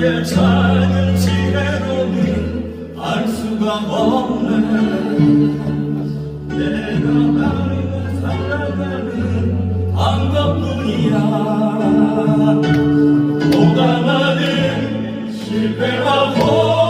나의 작은 지혜로는 알 수가 없네. 내가 나르고 살아가는 방법뿐이야. 고감하는 실패하고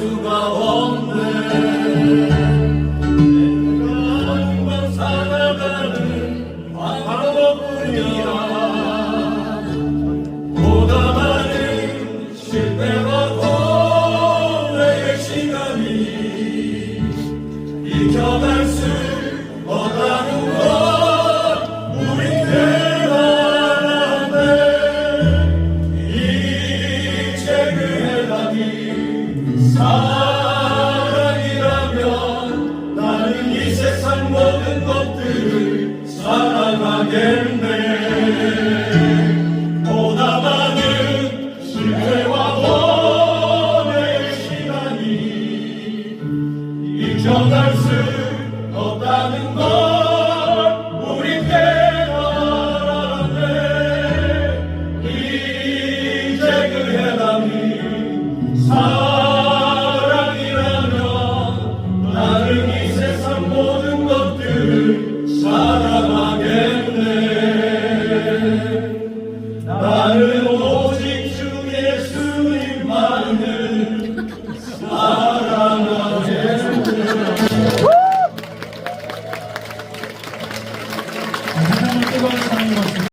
수가 없네. 내가 살아가는 바보뿐이야 보다 많은 실패와 고뇌의 시간이 익혀가 잊어낼 수 없다는 것.